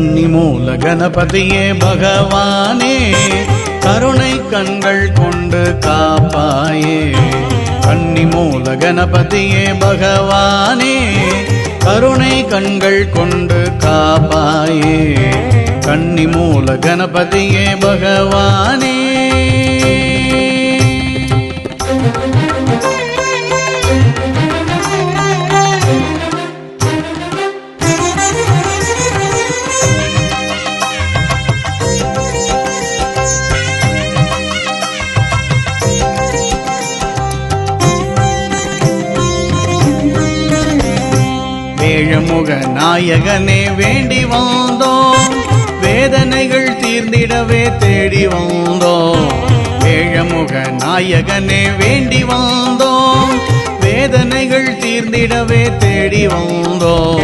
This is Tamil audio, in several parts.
மூல கணபதியே பகவானே கருணை கண்கள் கொண்டு காப்பாயே. கன்னி மூல கணபதியே பகவானே கருணை கண்கள் கொண்டு காப்பாயே. கன்னி மூல கணபதியே பகவானே வேழமுக நாயகனே வேண்டி வந்தோம். வேதனைகள் தீர்ந்திடவே தேடி வந்தோம். வேழமுக நாயகனே வேண்டி வந்தோம். வேதனைகள் தீர்ந்திடவே தேடி வந்தோம்.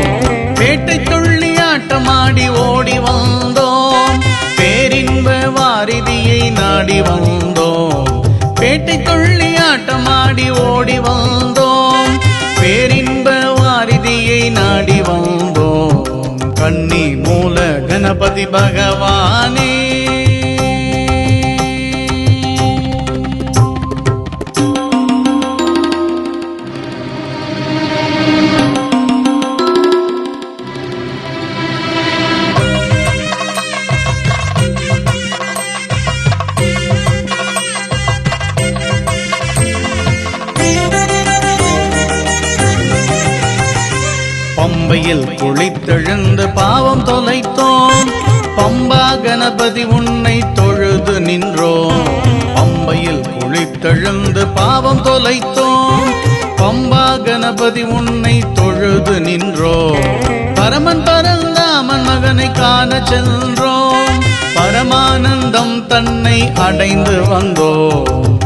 வேட்டை துள்ளி ஆட்டமாடி ஓடி வந்தோம். பேரின்ப வாரிதியை நாடி வந்தோம். வேட்டை துள்ளி ஆட்டமாடி ஓடி வந்தோம். கணபதி பகவானே. பம்பையில் குளித்தெழுந்து பாவம் தொலைத்தோம். பம்பா கணபதி உன்னை தொழுது நின்றோம். பம்பையில் குளித்தெழுந்து பாவம் தொலைத்தோம். பம்பா கணபதி உன்னை தொழுது நின்றோம். பரமன் பரந்தாமன் மகனை காண சென்றோம். பரமானந்தம் தன்னை அடைந்து வந்தோம்.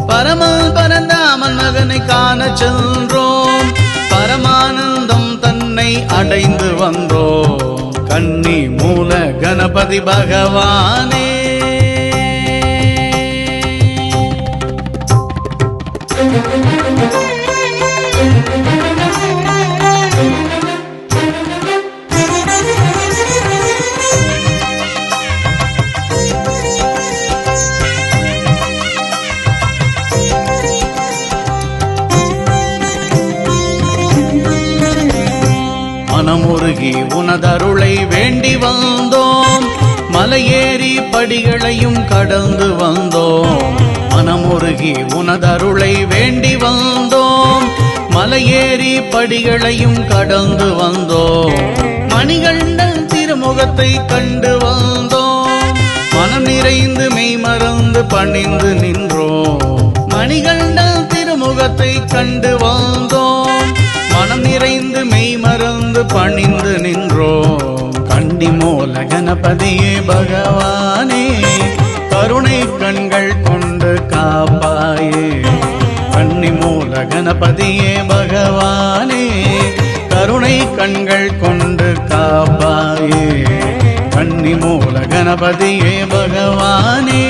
பரமன் பரந்தாமன் மகனை காண சென்றோம். பரமானந்தம் தன்னை அடைந்து வந்தோம். கன்னி மூல கணபதி பகவானே. மனமுருகி உனதருளை வேண்டி மலையேறி படிகளையும் கடந்து வந்தோம். மனமுருகி உனதருளை வேண்டி வந்தோம். மலையேறி படிகளையும் கடந்து வந்தோம். மணிகண்டன் திருமுகத்தை கண்டு வந்தோம். மனம் நிறைந்து மெய் மறந்து பணிந்து நின்றோம். மணிகண்டன் திருமுகத்தை கண்டு வந்தோம். மனம் நிறைந்து மெய் மறந்து பணிந்து நின்றோம். கண்டி மூல கணபதியே பகவானே கருணை கண்கள் கொண்டு காப்பாயே. கண்ணி மூல கணபதியே பகவானே கருணை கண்கள் கொண்டு காப்பாயே. கண்ணி மூல கணபதியே பகவானே.